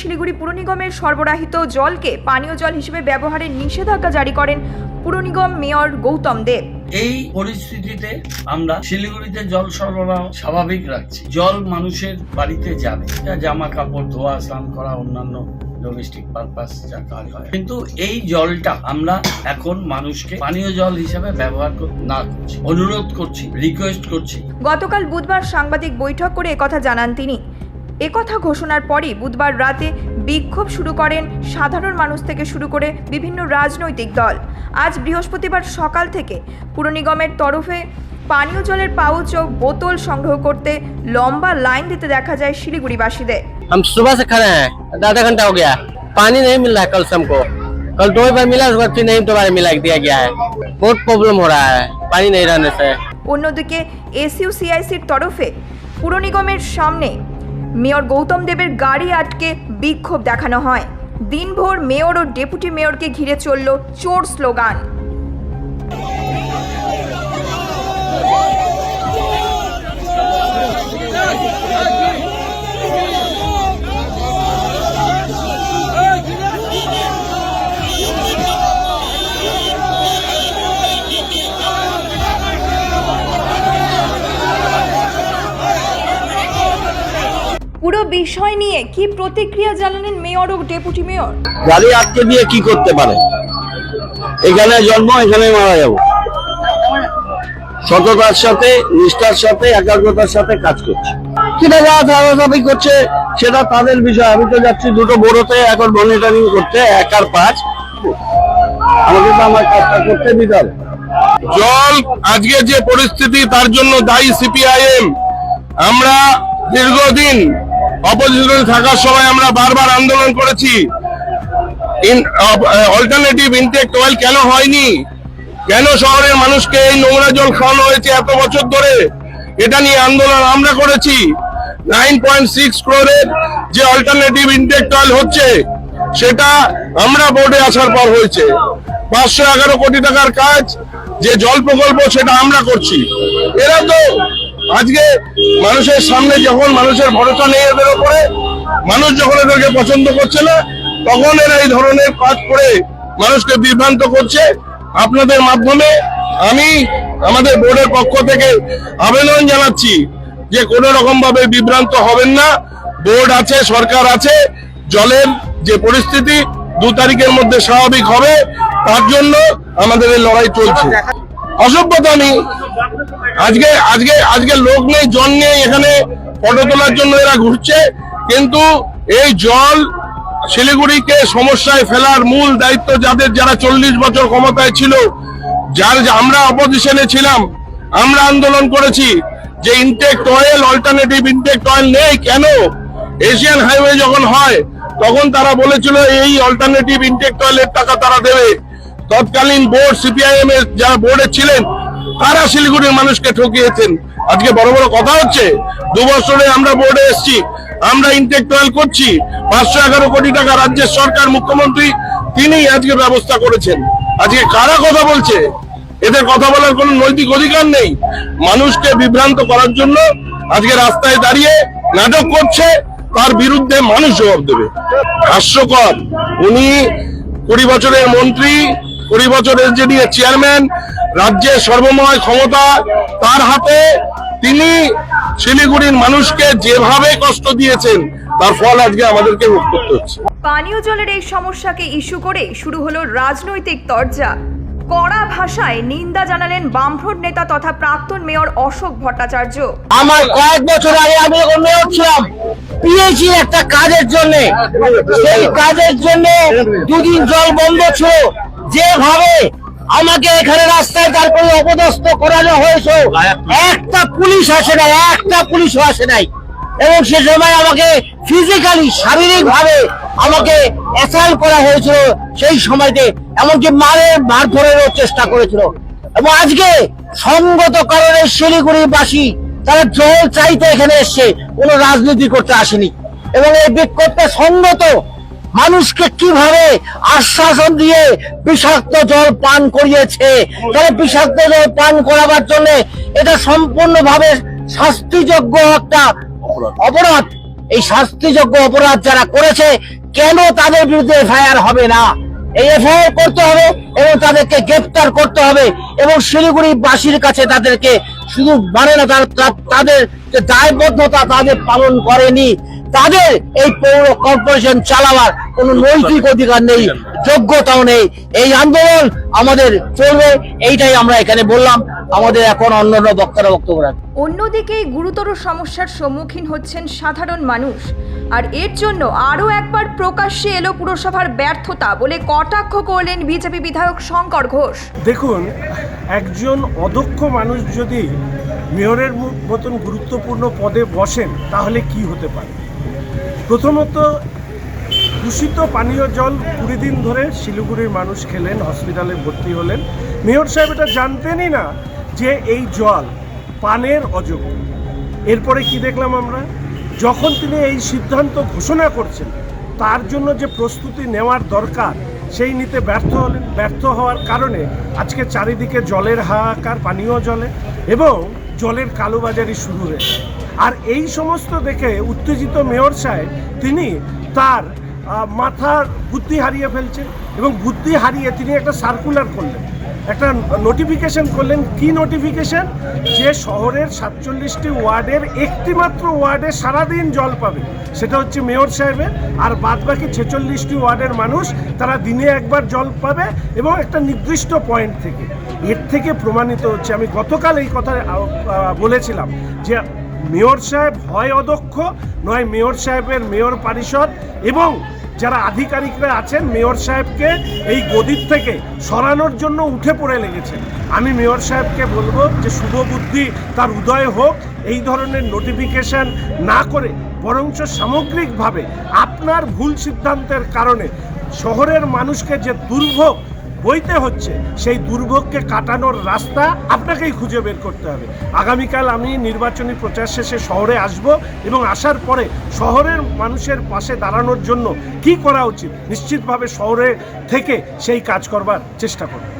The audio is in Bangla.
শিলিগুড়ি পুর নিগমের সরবরাহিত জলকে পানীয় জল হিসেবে ব্যবহারের নিষেধাজ্ঞা জারি করেন পুর নিগম মেয়র গৌতম দেব। এই পরিস্থিতিতে আমরা শিলিগুড়িতে জল সরবরাহ স্বাভাবিক রাখছি। জল মানুষের বাড়িতে যাবে। জামা কাপড় ধোয়া স্নান করা অন্যান্য ডোমেস্টিক পারপাস যা কাজ হয়। কিন্তু এই জলটা আমরা এখন মানুষকে পানীয় জল হিসেবে ব্যবহার না করছি। অনুরোধ করছি রিকোয়েস্ট করছি। গতকাল বুধবার সাংবাদিক বৈঠক করে একথা জানান তিনি। একথা ঘোষণার পরই বুধবার রাতে বিক্ষোভ শুরু করেন সাধারণ মানুষ থেকে শুরু করে বিভিন্ন রাজনৈতিক দল আজ বৃহস্পতিবার সকাল থেকে পুর নিগমের তরফে পানীয় জলের পাউচ ও বোতল সংগ্রহ করতে লম্বা লাইন দিতে দেখা যায় শিলিগুড়িবাসীদের हम सुबह से खड़े हैं आधा घंटा हो गया पानी नहीं मिल रहा है कल से हमको कल दो बार मिला उसके बाद फिर नहीं दोबारा मिला दिया गया है बहुत प्रॉब्लम हो रहा है पानी नहीं रहने से অন্যদিকে এসইউ সিআইসির তরফে পুর নিগমের সামনে মেয়র গৌতম দেবের গাড়ি আটকে বিক্ষোভ দেখানো হয়। দিনভর মেয়র ও ডেপুটি মেয়রকে ঘিরে চলল চোর স্লোগান। বিষয় নিয়ে কি প্রতিক্রিয়া জানালেন মেয়র ও ডেপুটি মেয়র? গাড়ি আটকে দিয়ে কি করতে পারে? এখানে জন্ম এখানে মারা যাব। সততার সাথে নিষ্ঠার সাথে একাগ্রতার সাথে কাজ করছে। সেটা যারা ধারাধাপি করছে সেটা তাদের বিষয়। আমি তো যাচ্ছি দুটো বড়তে এখন মনিটরিং করতে এক আর পাঁচ। আমাকে তো আমার কাজটা করতে দিতে হবে। জল আজকে যে পরিস্থিতি তার জন্য দায়ী সিপিআইএম। আমরা দীর্ঘদিন অপোজিশনে থাকার সময় আমরা বারবার আন্দোলন করেছি। অল্টারনেটিভ ইনটেক অয়েল কেন হয়নি? কেন শহরের মানুষকে এই নোংরা জল খাওয়ানো হয়েছে এত বছর ধরে? এটা নিয়ে আন্দোলন আমরা করেছি। নাইন পয়েন্ট সিক্স ক্রোরের যে অল্টারনেটিভ ইনটেক অয়েল হচ্ছে, সেটা আমরা বোর্ডে আসার পর হয়েছে। পাঁচশো এগারো কোটি টাকার কাজ, যে জল প্রকল্প, সেটা আমরা করছি। এরা তো আজকে মানুষের সামনে যখন মানুষের ভরসা নেই এদের উপরে, মানুষ যখন এদেরকে পছন্দ করছে না, তখন এরা এই ধরনের কাজ করে মানুষকে বিভ্রান্ত করছে। আপনাদের মাধ্যমে আমি আমাদের বোর্ডের পক্ষ থেকে আবেদন জানাচ্ছি যে কোনো রকম ভাবে বিভ্রান্ত হবেন না। বোর্ড আছে, সরকার আছে, জলের যে পরিস্থিতি দু তারিখের মধ্যে স্বাভাবিক হবে, তার জন্য আমাদের এই লড়াই চলছে। অসভ্যতা নেই। আজকে আজকে আজকে লোক নেই, জল নেই, এখানে ফটো তোলার জন্য এরা ঘুরছে। কিন্তু এই জল শিলিগুড়িকে সমস্যায় ফেলার মূল দায়িত্ব যাদের, যারা চল্লিশ বছর ক্ষমতায় ছিল, যার, আমরা অপোজিশনে ছিলাম, আমরা আন্দোলন করেছি যে intake oil alternative intake oil নেই কেন? এশিয়ান হাইওয়ে যখন হয়, তখন তারা বলেছিল, এই অল্টারনেটিভ ইনটেক অয়েলের টাকা তারা দেবে। তৎকালীন বোর্ড সিপিআইএম এর যারা বোর্ডে ছিলেন, তারা শিলিগুড়ির মানুষকে ঠকিয়েছেন। আজকে বড় বড় কথা হচ্ছে, দু বছরে আমরা বোর্ডে এসেছি, আমরা ইনটেক টয়েল করছি, পাঁচশো এগারো কোটি টাকা রাজ্যের সরকার, মুখ্যমন্ত্রী তিনি আজকে ব্যবস্থা করেছেন। আজকে কারা কথা বলছে? এদের কথা বলার কোনো নৈতিক অধিকার নেই। মানুষকে বিভ্রান্ত করার জন্য আজকে রাস্তায় দাঁড়িয়ে নাটক করছে, তার বিরুদ্ধে মানুষ জবাব দেবে। হাস্যকর। উনি কুড়ি বছরের মন্ত্রী কুড়ি বছরের যিনি চেয়ারম্যান রাজ্যের সর্বময় ক্ষমতা তার হাতে তিনি শিলিগুড়ির মানুষকে যেভাবে কষ্ট দিয়েছেন তার ফল আজকে আমাদেরকে ভোগ করতে হচ্ছে। পানীয় জলের এই সমস্যাকে ইস্যু করে শুরু হলো রাজনৈতিক তরজা। কড়া ভাষায় নিন্দা জানালেন বামফ্রন্ট নেতা তথা প্রাক্তন মেয়র অশোক ভট্টাচার্য। আমার কয়েক বছর আগে আমি মেয়র ছিলাম পেয়েছি একটা কাজের জন্য সেই কাজের জন্য দুদিন জল বন্ধ ছিল। যেভাবে আমাকে এখানে রাস্তায় তারপরে অপদস্থ করানো হয়েছে, একটা পুলিশ আসে নাই, একটা পুলিশও আসে নাই। এবং সে সময় আমাকে ফিজিক্যালি শারীরিক ভাবে আমাকে অ্যাসাল্ট করা হয়েছিল, সেই সময়তে এমনকি মারের মারধরেরও চেষ্টা করেছিল। এবং আজকে সঙ্গত কারণে শিলিগুড়িবাসী তারা জল চাইতে এখানে এসছে, কোনো রাজনীতি করতে আসেনি। এবং এই বিক্ষোভটা সঙ্গত মানুষকে কীভাবে আশ্বাসন দিয়ে বিষাক্ত জল পান করিয়েছে? তাহলে বিষাক্ত জল পান করাবার জন্য এটা সম্পূর্ণভাবে শাস্তিযোগ্য একটা অপরাধ। এই শাস্তিযোগ্য অপরাধ যারা করেছে, কেন তাদের বিরুদ্ধে এফআইআর হবে না? এই এফআইআর করতে হবে এবং তাদেরকে গ্রেপ্তার করতে হবে এবং শিলিগুড়ি বাসীর কাছে তাদেরকে শুধু মানে না তাদের যে দায়বদ্ধতা তাদের পালন করেনি। তাদের এই পৌর কর্পোরেশন চালাবার কোনো নৈতিক অধিকার নেই যোগ্যতাও নেই। এই আন্দোলন আমাদের চলবে এইটাই আমরা এখানে বললাম। আমাদের এখন অন্য অন্য বক্তারা বক্তব্য রাখবে অন্যদিকে গুরুতর সমস্যার সম্মুখীন হচ্ছেন সাধারণ মানুষ। আর এর জন্য আরও একবার প্রকাশ্যে এলো পুরসভার ব্যর্থতা বলে কটাক্ষ করলেন বিজেপি বিধায়ক শঙ্কর ঘোষ। দেখুন একজন অদক্ষ মানুষ যদি মেয়রের মতন গুরুত্বপূর্ণ পদে বসেন তাহলে কি হতে পারে? প্রথমত দূষিত পানীয় জল কুড়ি দিন ধরে শিলিগুড়ির মানুষ খেলেন, হসপিটালে ভর্তি হলেন। মেয়র সাহেব এটা জানতেনই না যে এই জল পানের অযোগ্য। এরপরে কি দেখলাম আমরা? যখন তিনি এই সিদ্ধান্ত ঘোষণা করছেন, তার জন্য যে প্রস্তুতি নেওয়ার দরকার, সেই নিতে ব্যর্থ হলেন, ব্যর্থ হওয়ার কারণে আজকে চারিদিকে জলের হাহাকার, পানীয় জলে এবং জলের কালোবাজারি শুরু হয়েছে। আর এই সমস্ত দেখে উত্তেজিত মেয়র সাহেব, তিনি তার মাথার বুদ্ধি হারিয়ে ফেলছে এবং বুদ্ধি হারিয়ে তিনি একটা সার্কুলার করলেন। একটা নোটিফিকেশন করলেন। কি নোটিফিকেশন যে শহরের সাতচল্লিশটি ওয়ার্ডের একটি মাত্র ওয়ার্ডে সারাদিন জল পাবে। সেটা হচ্ছে মেয়র সাহেবের। আর বাদ বাকি ছেচল্লিশটি ওয়ার্ডের মানুষ, তারা দিনে একবার জল পাবে এবং একটা নির্দিষ্ট পয়েন্ট থেকে। এর থেকে প্রমাণিত হচ্ছে, আমি গতকাল এই কথা বলেছিলাম যে মেয়র সাহেব হয় অদক্ষ নয় মেয়র সাহেবের মেয়র পরিষদ এবং যারা আধিকারিকরা আছেন, মেয়র সাহেবকে এই গদির থেকে সরানোর জন্য উঠে পড়ে লেগেছে। আমি মেয়র সাহেবকে বলব যে শুভ বুদ্ধি, তার উদয় হোক, এই ধরনের নোটিফিকেশন না করে, বরঞ্চ সামগ্রিকভাবে আপনার ভুল সিদ্ধান্তের কারণে শহরের মানুষকে যে দুর্ভোগ বইতে হচ্ছে, সেই দুর্ভোগকে কাটানোর রাস্তা আপনাকেই খুঁজে বের করতে হবে। আগামীকাল আমি নির্বাচনী প্রচার শেষে শহরে আসব এবং আসার পরে শহরের মানুষের পাশে দাঁড়ানোর জন্য কি করা উচিত? নিশ্চিতভাবে শহরে থেকে সেই কাজ করবার চেষ্টা করব।